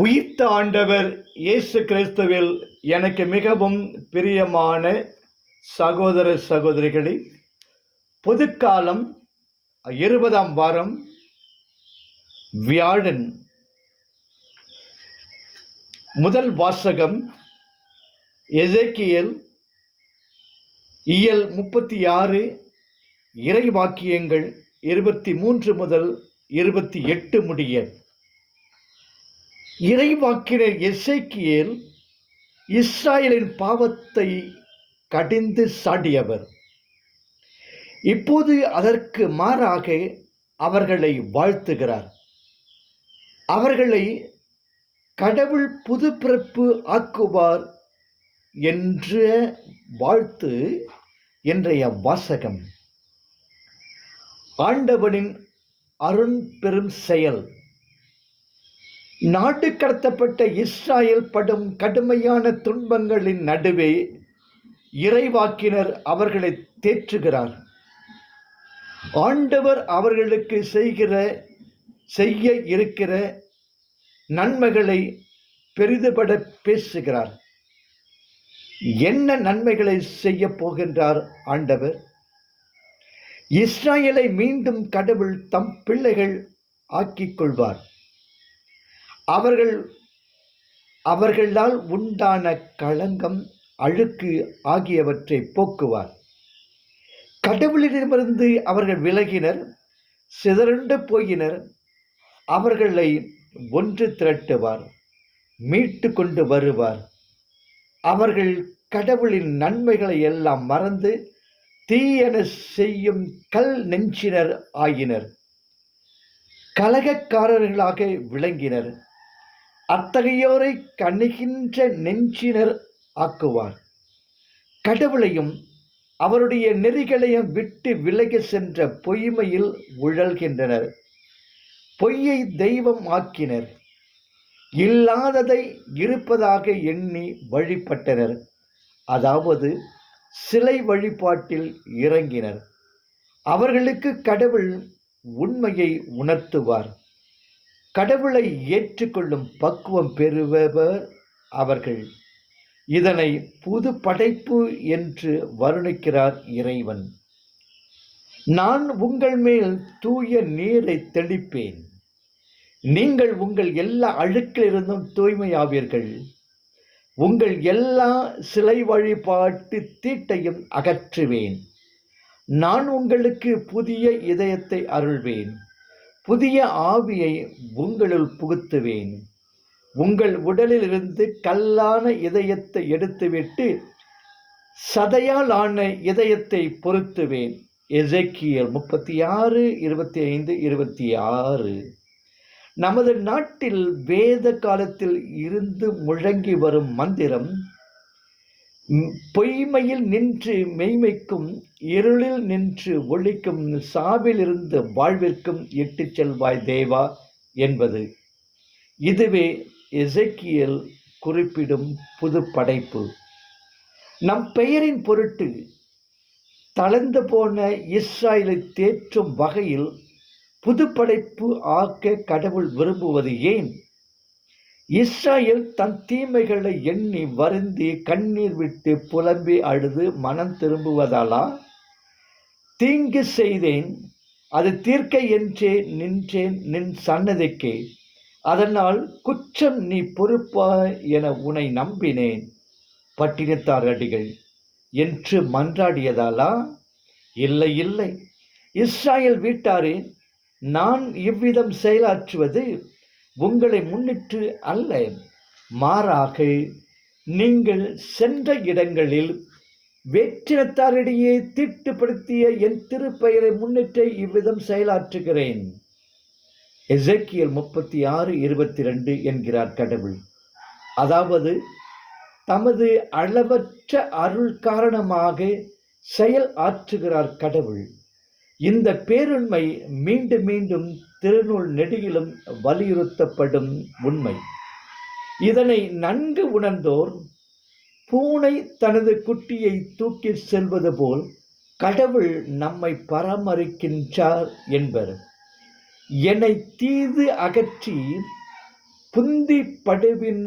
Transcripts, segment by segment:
உயிர்த்த ஆண்டவர் இயேசு கிறிஸ்துவில் எனக்கு மிகவும் பிரியமான சகோதர சகோதரிகளே பொதுக்காலம் இருபதாம் வாரம் வியாழன். முதல் வாசகம் எசேக்கியல் இயல் முப்பத்தி ஆறு இறை வாக்கியங்கள் இருபத்தி மூன்று முதல் இருபத்தி எட்டு முடிய. இறைவாக்கினர் எசைக்கியேல் இஸ்ராயலின் பாவத்தை கடிந்து சாடியவர் இப்போது அதற்கு மாறாக அவர்களை வாழ்த்துகிறார். அவர்களை கடவுள் புதுப்பிறப்பு ஆக்குவார் என்ற வாழ்த்து இன்றைய வாசகம். ஆண்டவனின் அருண் பெரும் செயல். நாடு கடத்தப்பட்ட இஸ்ராயல் படும் கடுமையான துன்பங்களின் நடுவே இறைவாக்கினர் அவர்களை தேற்றுகிறார். ஆண்டவர் அவர்களுக்கு செய்கிற செய்ய இருக்கிற நன்மைகளை பெரிதுபட பேசுகிறார். என்ன நன்மைகளை செய்ய போகின்றார் ஆண்டவர்? இஸ்ராயலை மீண்டும் கடவுள் தம் பிள்ளைகள் ஆக்கிக் கொள்வார். அவர்கள் அவர்களால் உண்டான களங்கம் அழுக்கு ஆகியவற்றை போக்குவார். கடவுளிடமிருந்து அவர்கள் விலகினர் சிதறண்டு போயினர் அவர்களை ஒன்று திரட்டுவார் மீட்டு கொண்டு வருவார். அவர்கள் கடவுளின் நன்மைகளை எல்லாம் மறந்து தீயன செய்யும் கல் நெஞ்சினர் ஆயினர். கலகக்காரர்களாக விளங்கினர். அத்தகையோரை கணிகின்ற நெஞ்சினர் ஆக்குவார். கடவுளையும் அவருடைய நெறிகளையும் விட்டு விலகி சென்ற பொய்மையில் உழல்கின்றனர். பொய்யை தெய்வம் ஆக்கினர். இல்லாததை இருப்பதாக எண்ணி வழிபட்டனர். அதாவது சிலை வழிபாட்டில் இறங்கினர். அவர்களுக்கு கடவுள் உண்மையை உணர்த்துவார். கடவுளை ஏற்றுக்கொள்ளும் பக்குவம் பெறுபவர் அவர்கள். இதனை புது படைப்பு என்று வருணிக்கிறார் இறைவன். நான் உங்கள் மேல் தூய நீரை தெளிப்பேன். நீங்கள் உங்கள் எல்லா அழுக்கிலிருந்தும் தூய்மையாவீர்கள். உங்கள் எல்லா சிலை வழிபாட்டு தீட்டையும் அகற்றுவேன். நான் உங்களுக்கு புதிய இதயத்தை அருள்வேன். புதிய ஆவியை உங்களுள் புகுத்துவேன். உங்கள் உடலிலிருந்து கல்லான இதயத்தை எடுத்துவிட்டு சதையால் ஆன இதயத்தை பொருத்துவேன். எசக்கியல் முப்பத்தி ஆறு இருபத்தி ஐந்து இருபத்தி ஆறு நமது நாட்டில் வேத காலத்தில் இருந்து முழங்கி வரும் மந்திரம் பொய்மையில் நின்று மெய்மைக்கும் இருளில் நின்று ஒழிக்கும் சாவிலிருந்து வாழ்விற்கும் இட்டு செல்வாய் தேவா என்பது. இதுவே எசக்கியல் குறிப்பிடும் புது படைப்பு நம் பெயரின் பொருட்டு தளர்ந்து போன இஸ்ராயலை தேற்றும் வகையில் புதுப்படைப்பு ஆக்க கடவுள் விரும்புவது ஏன்? இஸ்ராயல் தன் தீமைகளை எண்ணி வருந்தி கண்ணீர் விட்டு புலம்பி அழுது மனம் திரும்புவதாலா? தீங்கு செய்தேன் அது தீர்க்க என்றே நின்றேன் நின் சன்னதிக்கு. அதனால் குற்றம் நீ பொறுப்பா என உன்னை நம்பினேன். பட்டினத்தார் அடிகள் என்று மன்றாடியதாலா? இல்லை இல்லை. இஸ்ராயல் வீட்டாரே நான் இவ்விதம் செயலாற்றுவது உங்களை முன்னிட்டு அல்ல. மாறாக நீங்கள் சென்ற இடங்களில் வேற்றினத்தாரிடையே தீட்டுப்படுத்திய என் திருப்பெயரை முன்னிட்டு இவ்விதம் செயலாற்றுகிறேன். எசக்கியல் முப்பத்தி ஆறு இருபத்தி ரெண்டு என்கிறார் கடவுள். அதாவது தமது அளவற்ற அருள் காரணமாக செயல் ஆற்றுகிறார் கடவுள். இந்த பேருண்மை மீண்டும் மீண்டும் திருநூல் நெடியிலும் வலியுறுத்தப்படும் உண்மை. இதனை நன்கு உணர்ந்தோர் பூனை தனது குட்டியை தூக்கி செல்வது போல் கடவுள் நம்மை பராமரிக்கின்றார் என்பர். என்னை தீது அகற்றி புந்தி படுவின்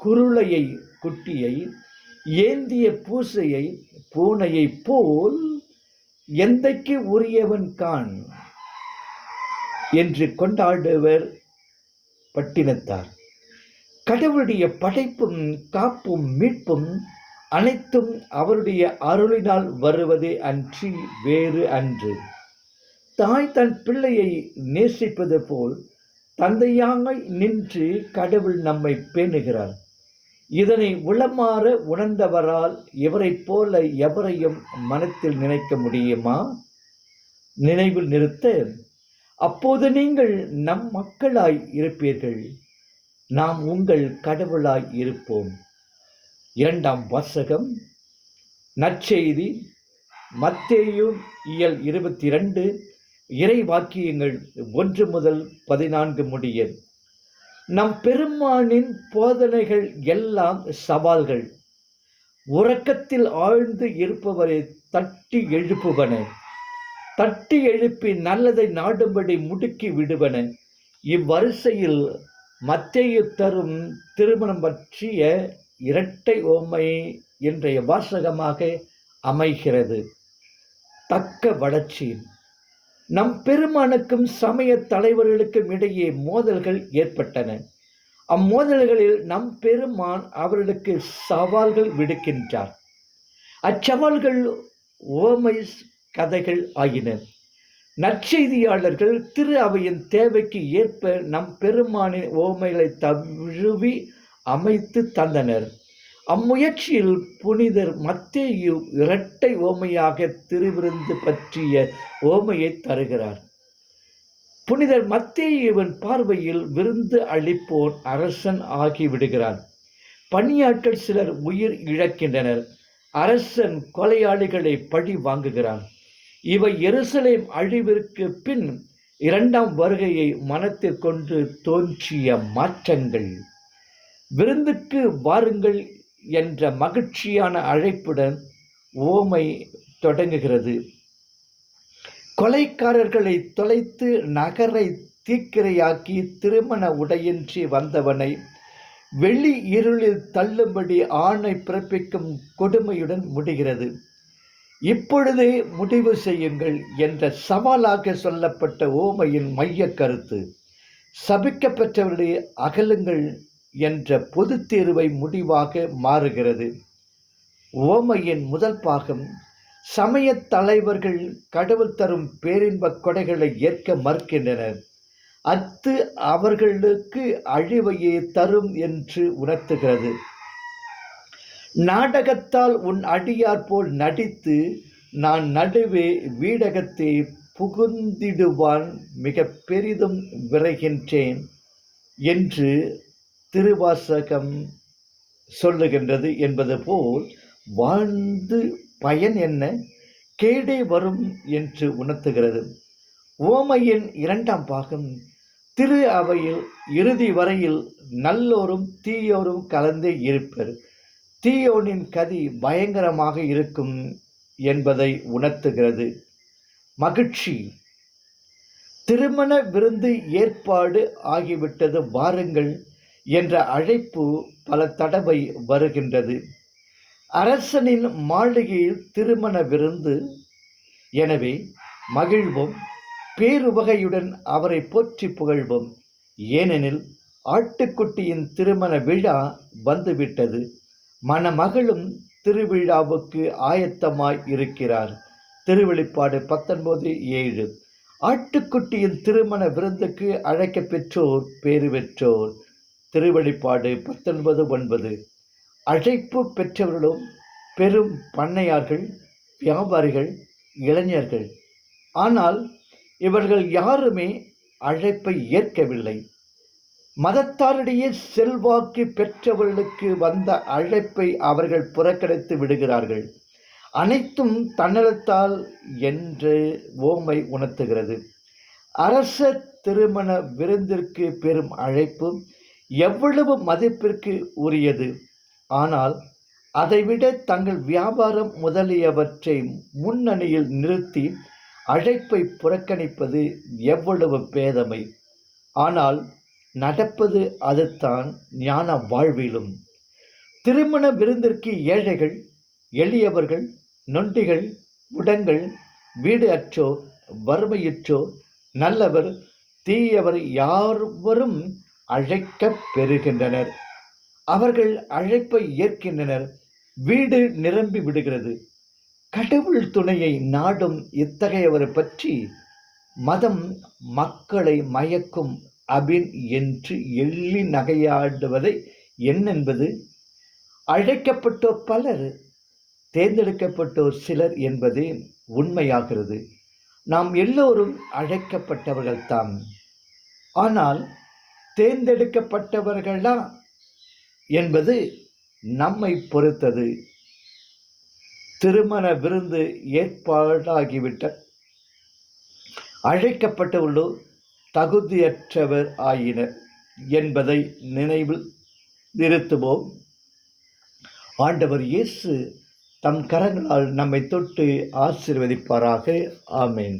குருளையை குட்டியை ஏந்திய பூசையை பூனையைப் போல் எந்தைக்கு உரியவன் கான் என்று கொண்டாடுவர் பட்டினத்தார். கடவுளுடைய படைப்பும் காப்பும் மீட்பும் அனைத்தும் அவருடைய அருளினால் வருவதே அன்றி வேறு அன்று. தாய் தன் பிள்ளையை நேசிப்பது போல் தந்தையாய் நின்று கடவுள் நம்மை பேணுகிறார். இதனை உளமாற உணர்ந்தவரால் இவரைப் போல எவரையும் மனத்தில் நினைக்க முடியுமா? நினைவில் நிறுத்த அப்போது நீங்கள் நம் மக்களாய் இருப்பீர்கள். நாம் உங்கள் கடவுளாய் இருப்போம். இரண்டாம் வாசகம் நற்செய்தி மத்தேயு இயல் இருபத்தி ரெண்டு இறை வாக்கியங்கள் ஒன்று முதல் பதினான்கு முடிய நம் பெருமானின் போதனைகள் எல்லாம் சவால்கள். உறக்கத்தில் ஆழ்ந்து இருப்பவரை தட்டி எழுப்புவன. தட்டி எழுப்பி நல்லதை நாடும்படி முடுக்கி விடுவன. இவ்வரிசையில் மத்திய தரும் திருமணம் பற்றிய இரட்டை ஓமை இன்றைய வாசகமாக அமைகிறது. தக்க வளர்ச்சி. நம் பெருமானுக்கும் சமய தலைவர்களுக்கும் இடையே மோதல்கள் ஏற்பட்டன. அம்மோதல்களில் நம் பெருமான் அவர்களுக்கு சவால்கள் விடுக்கின்றார். அச்சவால்கள் ஓமை கதைகள் ஆகின நற்செய்தியாளர்கள் திரு அவையின் தேவைக்கு ஏற்ப நம் பெருமானின் ஓமைகளை தழுவி அமைத்து தந்தனர். அம்முயற்சியில் புனிதர் மத்தேயு இரட்டை ஓமையாக திருவிருந்து பற்றிய ஓமையை தருகிறார். புனிதர் மத்தேயுவின் பார்வையில் விருந்து அளிப்போன் அரசன் ஆகிவிடுகிறான் பணியாட்கள் சிலர் உயிர் இழக்கின்றனர். அரசன் கொலையாளிகளை பழி வாங்குகிறான். இவை எருசலேம் அழிவிற்கு பின் இரண்டாம் வருகையை மனத்தில் கொண்டு தோன்றிய மாற்றங்கள். விருந்துக்கு வாருங்கள் என்ற மகிழ்ச்சியான அழைப்புடன் ஓமை தொடங்குகிறது. கொலைக்காரர்களை தொலைத்து நகரை தீக்கிரையாக்கி திருமண உடையின்றி வந்தவனை வெளி இருளில் தள்ளும்படி ஆணை பிறப்பிக்கும் கொடுமையுடன் முடிகிறது. இப்பொழுதே முடிவு செய்யுங்கள் என்ற சவாலாக சொல்லப்பட்ட ஓமையின் மைய கருத்து. சபிக்க அகலுங்கள் என்ற பொது தேர்வை முடிவாக மாறுகிறது. ஓமையின் முதல் பாகம் சமய தலைவர்கள் கடவுள் தரும் பேரின்பக் கொடைகளை ஏற்க மறுக்கின்றனர் அத்து அவர்களுக்கு அழிவையே தரும் என்று உணர்த்துகிறது. நாடகத்தால் உன் அடியார் போல் நடித்து நான் நடுவே வீடகத்தை புகுந்திடுவான் மிக பெரிதும் விரைகின்றேன் என்று திருவாசகம் சொல்லுகின்றது என்பது போல் வாழ்ந்து பயன் என்ன? கேடே வரும் என்று உணர்த்துகிறது. ஓமையின் இரண்டாம் பாகம் திரு அவையில் இறுதி வரையில் நல்லோரும் தீயோரும் கலந்து இருப்பர். தீயோனின் கதி பயங்கரமாக இருக்கும் என்பதை உணர்த்துகிறது. மகிழ்ச்சி. திருமண விருந்து ஏற்பாடு ஆகிவிட்டது வாருங்கள். என்ற அழைப்பு பல தடவை வருகின்றது. அரசனின் மாளிகையில் திருமண விருந்து. எனவே மகிழ்வோம். பேருவகையுடன் அவரை போற்றி புகழ்வோம். ஏனெனில் ஆட்டுக்குட்டியின் திருமண விழா வந்துவிட்டது. மணமகளும் திருவிழாவுக்கு ஆயத்தமாய் இருக்கிறார். திருவெளிப்பாடு பத்தொன்பது ஏழு. ஆட்டுக்குட்டியின் திருமண விருந்துக்கு அழைக்க பெற்றோர் பேறு பெற்றோர். திருவெளிப்பாடு பத்தொன்பது ஒன்பது. அழைப்பு பெற்றவர்களும் பெரும் பண்ணையார்கள் வியாபாரிகள் இளைஞர்கள். ஆனால் இவர்கள் யாருமே அழைப்பை ஏற்கவில்லை. மதத்தாரிடையே செல்வாக்கு பெற்றவர்களுக்கு வந்த அழைப்பை அவர்கள் புறக்கணித்து விடுகிறார்கள். அனைத்தும் தன்னலத்தால் என்று ஓமை உணர்த்துகிறது. அரச திருமண விருந்திற்கு பெறும் அழைப்பு எவ்வளவு மதிப்பிற்கு உரியது? ஆனால் அதைவிட தங்கள் வியாபாரம் முதலியவற்றை முன்னணியில் நிறுத்தி அழைப்பை புறக்கணிப்பது எவ்வளவு பேதமை? ஆனால் நடப்பது அதுதான் ஞான வாழ்விலும். திருமண விருந்திற்கு ஏழைகள் எளியவர்கள் நொண்டிகள் உடங்கள் வீடு அற்றோ வறுமையுற்றோ நல்லவர் தீயவர் யாவரும் அழைக்கப் பெறுகின்றனர். அவர்கள் அழைப்பை ஏற்கின்றனர். வீடு நிரம்பி விடுகிறது. கடவுள் துணையை நாடும் இத்தகையவர் பற்றி மதம் மக்களை மயக்கும் அபின் என்று எள்ளி நகையாடுவதை என்னென்பது? அழைக்கப்பட்டோர் பலர் தேர்ந்தெடுக்கப்பட்டோர் சிலர் என்பது உண்மையாகிறது. நாம் எல்லோரும் அழைக்கப்பட்டவர்கள்தாம். ஆனால் தேர்ந்தெடுக்கப்பட்டவர்களா என்பது நம்மை பொறுத்தது. திருமண விருந்து ஏற்பாடாகிவிட்ட அழைக்கப்பட்டவர்களோ தகுதியற்றவர் ஆயினர் என்பதை நினைவில் நிறுத்துவோம். ஆண்டவர் இயேசு தம் கரங்களால் நம்மை தொட்டு ஆசீர்வதிப்பாராக. ஆமேன்.